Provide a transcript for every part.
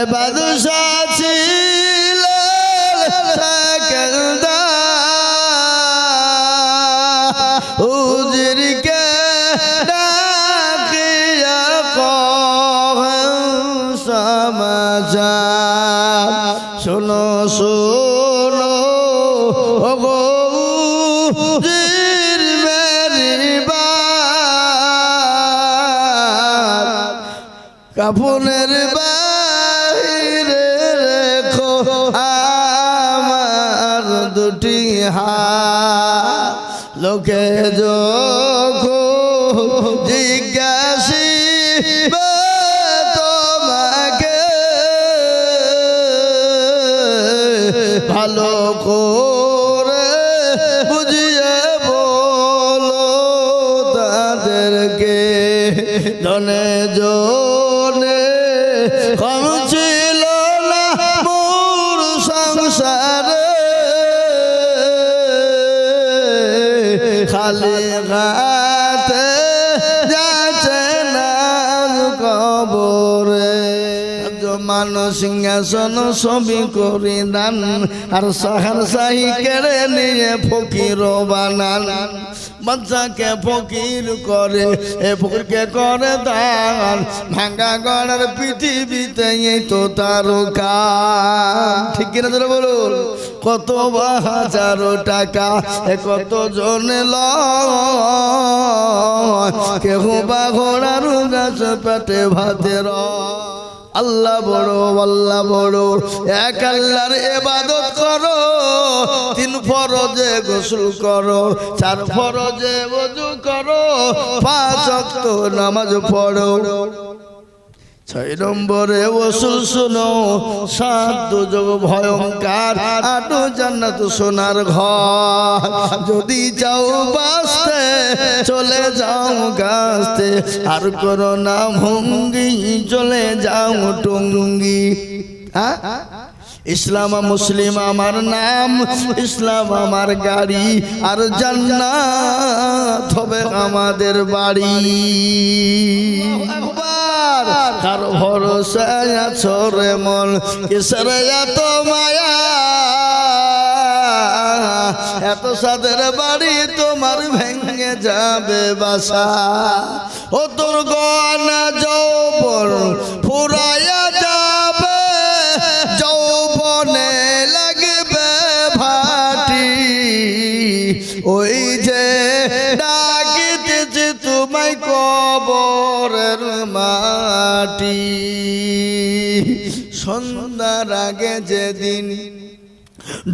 এ বাদশা ছিল উজিরকে ডাকিয়া কহেন সমাচার। শোনো শোনো ওগো কাফনের বাইরে রেখো আমার দুটি হাত। লোকে যখন জিজ্ঞাসি তোমাকে ভালো করে বুঝিয়ে বলো তাদেরকে। জনে জনে কম ছিল না মোর খালি রাতে যাচ্ছে মান সিংহাসন ছবি করি দান আর সাহার সাহি কেড়ে নিয়ে ফকির বানান। বাচ্চাকে ফকির করে, এ ফকিরকে করে দান। ভাঙ্গা গড়ের পৃথিবীতে এই তো তার কান ঠিক কিনা ধরে বলুন? কত বা হাজারো টাকা, এ কত জন লয়? কেহ বা ঘোড়ার গাছ পেটে ভাতের আল্লাহ বড় আল্লাহ বড়। এক আল্লাহর এবাদত করো, তিন ফরজে গোসল করো, চার ফরজে ওযু করো, পাঁচ নামাজ পড়ো। ছয় নম্বরে ওসুল শুনো, সাত দুযোগ ভয়ঙ্কার, আটো জান্নাত সোনার ঘর। যদি চাও বাঁচতে, চলে যাও গাছতে আর করো না ভঙ্গি, চলে যাও টুঙ্গি। হ্যাঁ? ইসলাম মুসলিম আমার নাম, ইসলাম আমার গাড়ি, আর জান্নাত হবে আমাদের বাড়ি। কার ভরসায় আছো রে মন, কিসের এত মায়া? এত সাদের বাড়ি তোমার ভেঙে যাবে বাসা। ও তোর গনা যৌবন ফুরাইয়া যাবে, যৌবনে লাগবে ভাটি। ওই যে ডাকিতেছে তোমায় কবরের মাটি। সন্ধ্যার আগে যেদিন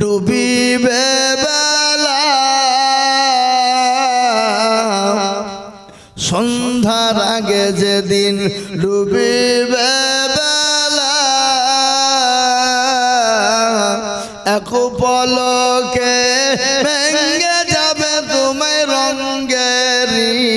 ডুবিবে বেলা, সন্ধ্যার আগে যেদিন ডুবিবে বেলা, এক পলকে ভেঙ্গে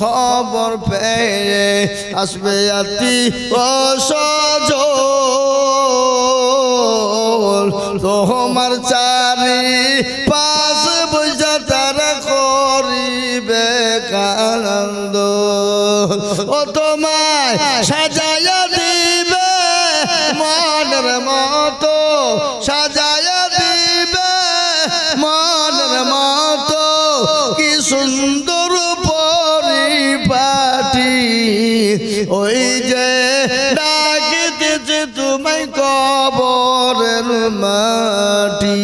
খবর পেয়ে আসবে আতি ও তোমার চারি পাশ বুঝা তারা করিবে কানন্দ ও তোমায় সাজাইয়া দিবে মনের মতো, সাজাইয়া দিবে মনের মতো। কি সুন্দর ওই যে ডাকিতেছে তুমি কবরের মাটি।